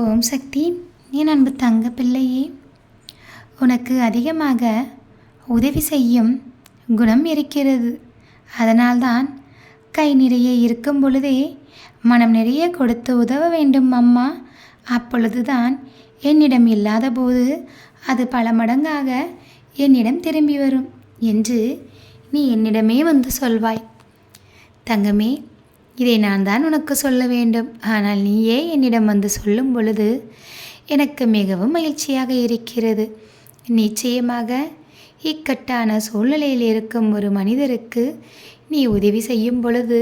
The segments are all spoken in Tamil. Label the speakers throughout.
Speaker 1: ஓம் சக்தி என் அன்பு தங்க பிள்ளையே. உனக்கு அதிகமாக உதவி செய்யும் குணம் இருக்கிறது. அதனால்தான் கை நிறைய இருக்கும் பொழுதே மனம் நிறைய கொடுத்து உதவ வேண்டும் அம்மா. அப்பொழுதுதான் என்னிடம் இல்லாத போது அது பல மடங்காக என்னிடம் திரும்பி வரும் என்று நீ என்னிடமே வந்து சொல்வாய். தங்கமே இதை நான் தான் உனக்கு சொல்ல வேண்டும். ஆனால் நீயே என்னிடம் வந்து சொல்லும் பொழுது எனக்கு மிகவும் மகிழ்ச்சியாக இருக்கிறது. நிச்சயமாக இக்கட்டான சூழ்நிலையில் இருக்கும் ஒரு மனிதருக்கு நீ உதவி செய்யும் பொழுது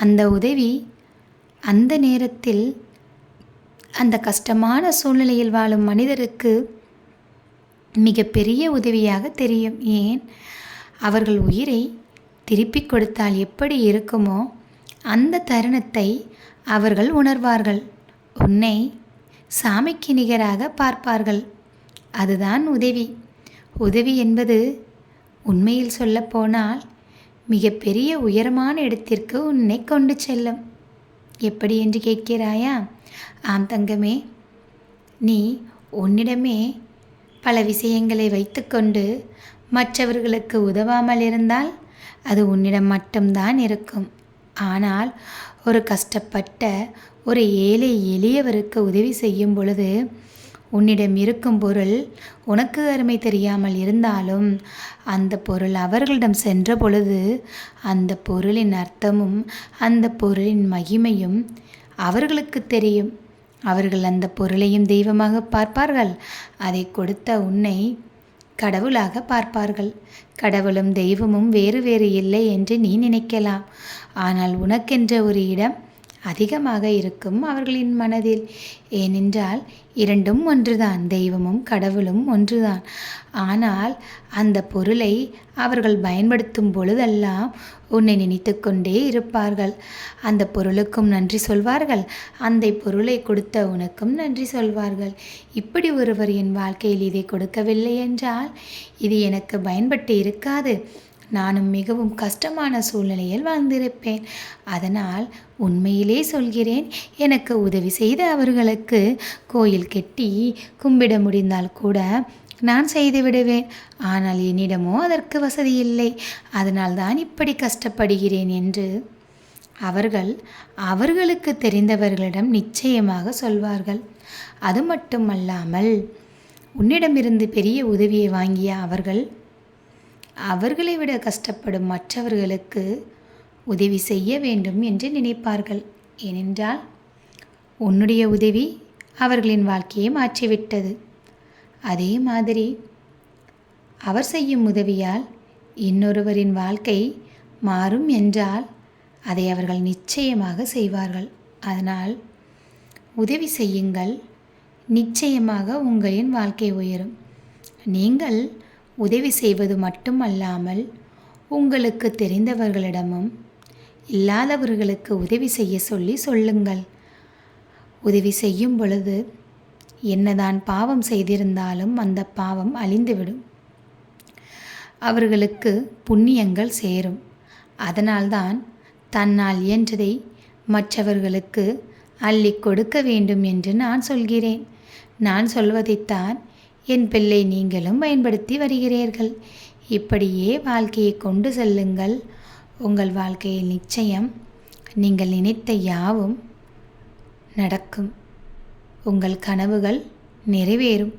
Speaker 1: அந்த உதவி அந்த நேரத்தில் அந்த கஷ்டமான சூழ்நிலையில் வாழும் மனிதருக்கு மிகப்பெரிய உதவியாக தெரியும். ஏன்? அவர்கள் உயிரை திருப்பிக் கொடுத்தால் எப்படி இருக்குமோ அந்த தருணத்தை அவர்கள் உணர்வார்கள். உன்னை சாமிக்கு நிகராக பார்ப்பார்கள். அதுதான் உதவி. உதவி என்பது உண்மையில் சொல்லப்போனால் மிகப்பெரிய உயரமான இடத்திற்கு உன்னை கொண்டு செல்லும். எப்படி என்று கேட்கிறாயா? ஆம் தங்கமே நீ உன்னிடமே பல விஷயங்களை வைத்துக்கொண்டு மற்றவர்களுக்கு உதவாமல் இருந்தால் அது உன்னிடம் மட்டும்தான் இருக்கும். ஆனால் ஒரு கஷ்டப்பட்ட ஒரு ஏழை எளியவருக்கு உதவி செய்யும் பொழுது உன்னிடம் இருக்கும் பொருள் உனக்கு அருமை தெரியாமல் இருந்தாலும் அந்த பொருள் அவர்களிடம் சென்ற பொழுது அந்த பொருளின் அர்த்தமும் அந்த பொருளின் மகிமையும் அவர்களுக்கு தெரியும். அவர்கள் அந்த பொருளையும் தெய்வமாக பார்ப்பார்கள். அதை கொடுத்த உன்னை கடவுளாக பார்ப்பார்கள். கடவுளும் தெய்வமும் வேறு வேறு இல்லை என்று நீ நினைக்கலாம். ஆனால் உனக்கென்ற ஒரு இடம் அதிகமாக இருக்கும் அவர்களின் மனதில். ஏனென்றால் இரண்டும் ஒன்றுதான் தெய்வமும் கடவுளும் ஒன்றுதான். ஆனால் அந்த பொருளை அவர்கள் பயன்படுத்தும் பொழுதெல்லாம் உன்னை நினைத்து கொண்டே இருப்பார்கள். அந்த பொருளுக்கும் நன்றி சொல்வார்கள். அந்த பொருளை கொடுத்த உனக்கும் நன்றி சொல்வார்கள். இப்படி ஒருவர் என் வாழ்க்கையில் இதை கொடுக்கவில்லை என்றால் இது எனக்கு பயன்பட்டு இருக்காது. நானும் மிகவும் கஷ்டமான சூழ்நிலையில் வாழ்ந்திருப்பேன். அதனால் உண்மையிலே சொல்கிறேன் எனக்கு உதவி செய்த அவர்களுக்கு கோயில் கெட்டி கும்பிட முடிந்தால் கூட நான் செய்து விடுவேன். ஆனால் என்னிடமோ அதற்கு வசதி இல்லை. அதனால் தான் இப்படி கஷ்டப்படுகிறேன் என்று அவர்கள் அவர்களுக்கு தெரிந்தவர்களிடம் நிச்சயமாக சொல்வார்கள். அது மட்டுமல்லாமல் உன்னிடமிருந்து பெரிய உதவியை வாங்கிய அவர்கள் அவர்களை விட கஷ்டப்படும் மற்றவர்களுக்கு உதவி செய்ய வேண்டும் என்று நினைப்பார்கள். ஏனென்றால் உன்னுடைய உதவி அவர்களின் வாழ்க்கையை மாற்றிவிட்டது. அதே மாதிரி அவர் செய்யும் உதவியால் இன்னொருவரின் வாழ்க்கை மாறும் என்றால் அதை அவர்கள் நிச்சயமாக செய்வார்கள். அதனால் உதவி செய்யுங்கள். நிச்சயமாக உங்களின் வாழ்க்கை உயரும். நீங்கள் உதவி செய்வது மட்டுமல்லாமல் உங்களுக்கு தெரிந்தவர்களிடமும் இல்லாதவர்களுக்கு உதவி செய்ய சொல்லி சொல்லுங்கள். உதவி செய்யும் பொழுது என்னதான் பாவம் செய்திருந்தாலும் அந்த பாவம் அழிந்துவிடும். அவர்களுக்கு புண்ணியங்கள் சேரும். அதனால்தான் தன்னால் இயன்றதை மற்றவர்களுக்கு அள்ளி கொடுக்க வேண்டும் என்று நான் சொல்கிறேன். நான் சொல்வதைத்தான் என் பிள்ளை நீங்களும் பயன்படுத்தி வருகிறீர்கள். இப்படியே வாழ்க்கையை கொண்டு செல்லுங்கள். உங்கள் வாழ்க்கையில் நிச்சயம் நீங்கள் நினைத்த யாவும் நடக்கும். உங்கள் கனவுகள் நிறைவேறும்.